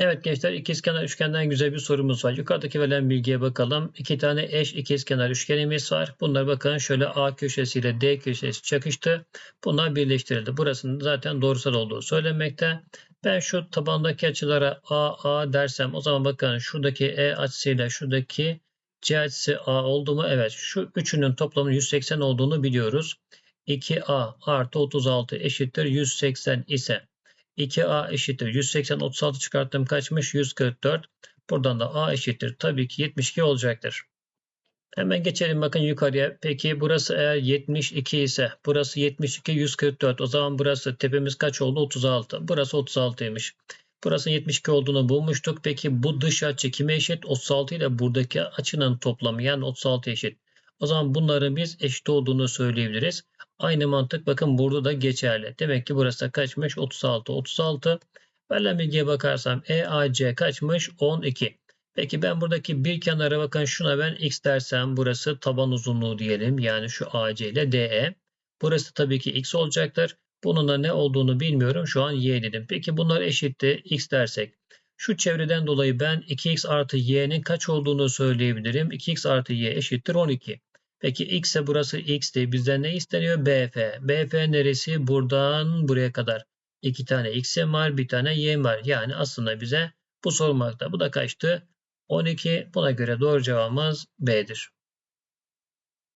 Evet gençler ikizkenar üçgenden güzel bir sorumuz var. Yukarıdaki verilen bilgiye bakalım. İki tane eş ikizkenar üçgenimiz var. Bunlar bakın şöyle A köşesiyle D köşesi çakıştı. Bunlar birleştirildi. Burasının zaten doğrusal olduğu söylenmekte. Ben şu tabandaki açılara A, A dersem o zaman bakın şuradaki E açısıyla şuradaki C açısı A oldu mu? Evet. Şu üçünün toplamı 180 olduğunu biliyoruz. 2A artı 36 eşittir 180 ise 2A eşittir 180 36 çıkarttım kaçmış 144. Buradan da A eşittir tabii ki 72 olacaktır. Hemen geçelim bakın yukarıya. Peki burası eğer 72 ise burası 72 144. O zaman burası tepemiz kaç oldu? 36. Burası 36'ymış. Burası 72 olduğunu bulmuştuk. Peki bu dış açı kime eşit? 36 ile buradaki açının toplamı yani 36 eşit. O zaman bunların biz eşit olduğunu söyleyebiliriz. Aynı mantık bakın burada da geçerli. Demek ki burası da kaçmış? 36. 36. Verilen bilgiye bakarsam EAC kaçmış? 12. Peki ben buradaki bir kenara bakın şuna ben x dersem burası taban uzunluğu diyelim. Yani şu AC ile DE. Burası tabii ki x olacaktır. Bunun da ne olduğunu bilmiyorum. Şu an y dedim. Peki bunlar eşitti x dersek. Şu çevreden dolayı ben 2x artı y'nin kaç olduğunu söyleyebilirim. 2x artı y eşittir 12. Peki x ise burası x'ti. Bizden ne isteniyor? BF. BF neresi? Buradan buraya kadar. İki tane x'im var, bir tane y'm var. Yani aslında bize bu sormakta. Bu da kaçtı? 12. Buna göre doğru cevabımız B'dir.